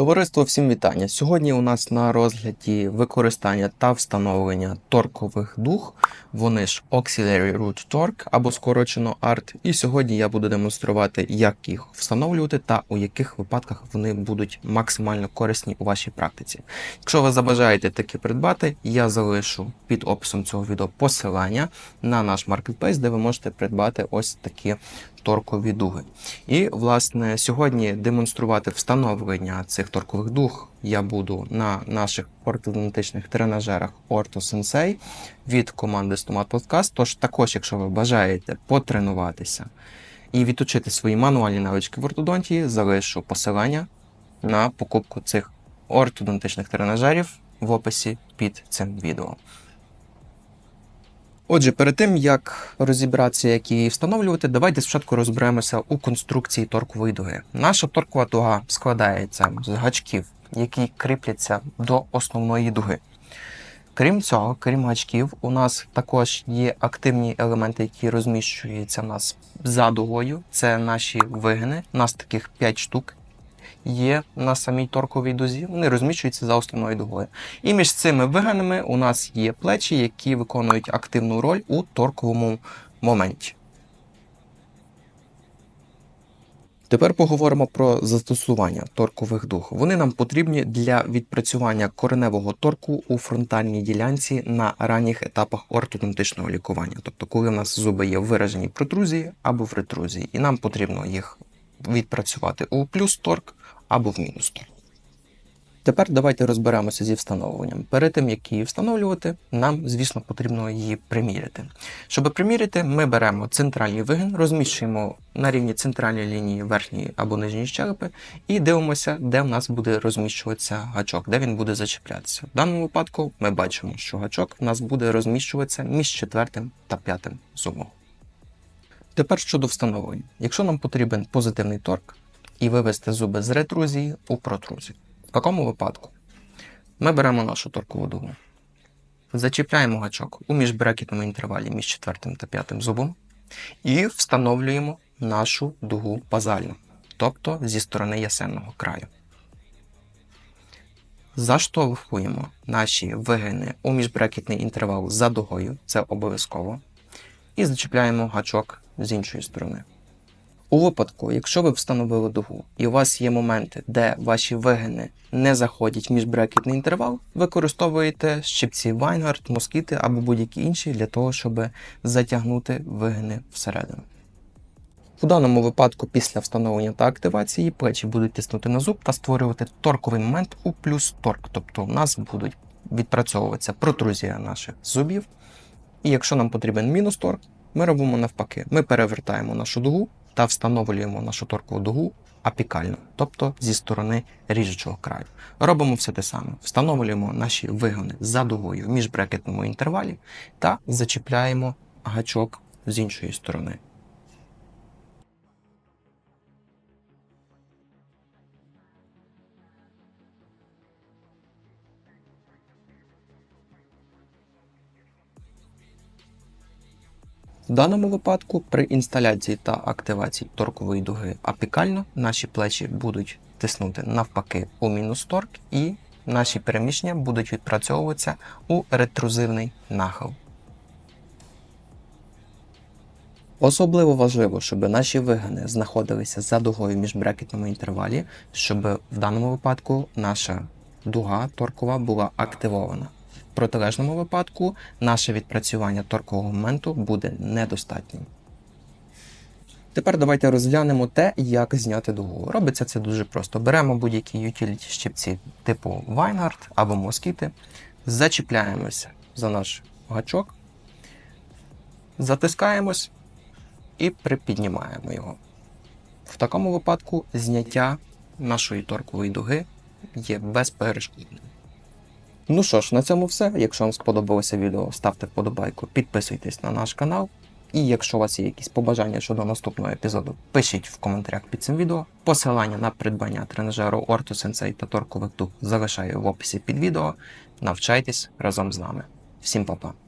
Товариство, всім вітання. Сьогодні у нас на розгляді використання та встановлення торкових дух. Вони ж Auxiliary Root Torque або скорочено ART. І сьогодні я буду демонструвати, як їх встановлювати та у яких випадках вони будуть максимально корисні у вашій практиці. Якщо ви забажаєте такі придбати, я залишу під описом цього відео посилання на наш маркетплейс, де ви можете придбати ось такі торкові дуги. І, власне, сьогодні демонструвати встановлення цих торкових дуг я буду на наших ортодонтичних тренажерах Orto від команди Stomat Podcast. Тож також, якщо ви бажаєте потренуватися і відточити свої мануальні навички в ортодонтії, залишу посилання на покупку цих ортодонтичних тренажерів в описі під цим відео. Отже, перед тим як розібратися, як її встановлювати, давайте спочатку розберемося у конструкції торкової дуги. Наша торкова дуга складається з гачків, які кріпляться до основної дуги. Крім цього, крім гачків, у нас також є активні елементи, які розміщуються у нас за дугою. Це наші вигини. У нас таких 5 штук є на самій торковій дузі. Вони розміщуються за основною дугою. І між цими вигинами у нас є плечі, які виконують активну роль у торковому моменті. Тепер поговоримо про застосування торкових дуг. Вони нам потрібні для відпрацювання кореневого торку у фронтальній ділянці на ранніх етапах ортодонтичного лікування, тобто коли в нас зуби є в вираженій протрузії або в ретрузії, і нам потрібно їх відпрацювати у плюс торк або в мінус торк. Тепер давайте розберемося зі встановленням. Перед тим, як її встановлювати, нам, звісно, потрібно її приміряти. Щоб приміряти, ми беремо центральний вигин, розміщуємо на рівні центральної лінії верхньої або нижньої щелепи і дивимося, де в нас буде розміщуватися гачок, де він буде зачіплятися. В даному випадку ми бачимо, що гачок в нас буде розміщуватися між четвертим та п'ятим зубом. Тепер щодо встановлення. Якщо нам потрібен позитивний торк і вивести зуби з ретрузії у протрузію. В такому випадку ми беремо нашу торкову дугу, зачіпляємо гачок у міжбрекетному інтервалі між четвертим та п'ятим зубом і встановлюємо нашу дугу базально, тобто зі сторони ясенного краю. Заштовхуємо наші вигини у міжбрекетний інтервал за дугою, це обов'язково, і зачіпляємо гачок з іншої сторони. У випадку, якщо ви встановили дугу і у вас є моменти, де ваші вигини не заходять в міжбрекетний інтервал, використовуєте щипці Вайнгард, москіти або будь-які інші для того, щоб затягнути вигини всередину. У даному випадку, після встановлення та активації, плечі будуть тиснути на зуб та створювати торковий момент у плюс торк, тобто в нас будуть відпрацьовуватися протрузія наших зубів. І якщо нам потрібен мінус торк, ми робимо навпаки. Ми перевертаємо нашу дугу та встановлюємо нашу торкову дугу апікально, тобто зі сторони ріжучого краю. Робимо все те саме. Встановлюємо наші вигони за дугою в міжбрекетному інтервалі та зачіпляємо гачок з іншої сторони. В даному випадку при інсталяції та активації торкової дуги апікально наші плечі будуть тиснути навпаки у мінус торк і наші переміщення будуть відпрацьовуватися у ретрузивний нахил. Особливо важливо, щоб наші вигини знаходилися за дугою в міжбрекетному інтервалі, щоб в даному випадку наша дуга торкова була активована. В протилежному випадку наше відпрацювання торкового моменту буде недостатнім. Тепер давайте розглянемо те, як зняти дугу. Робиться це дуже просто. Беремо будь-які utility щипці типу Вайнгард або москіти, зачіпляємося за наш гачок, затискаємось і припіднімаємо його. В такому випадку зняття нашої торкової дуги є безперешкодним. Ну що ж, на цьому все. Якщо вам сподобалося відео, ставте вподобайку, підписуйтесь на наш канал. І якщо у вас є якісь побажання щодо наступного епізоду, пишіть в коментарях під цим відео. Посилання на придбання тренажеру Орту Сенсей та торкових дух залишаю в описі під відео. Навчайтесь разом з нами. Всім па-па!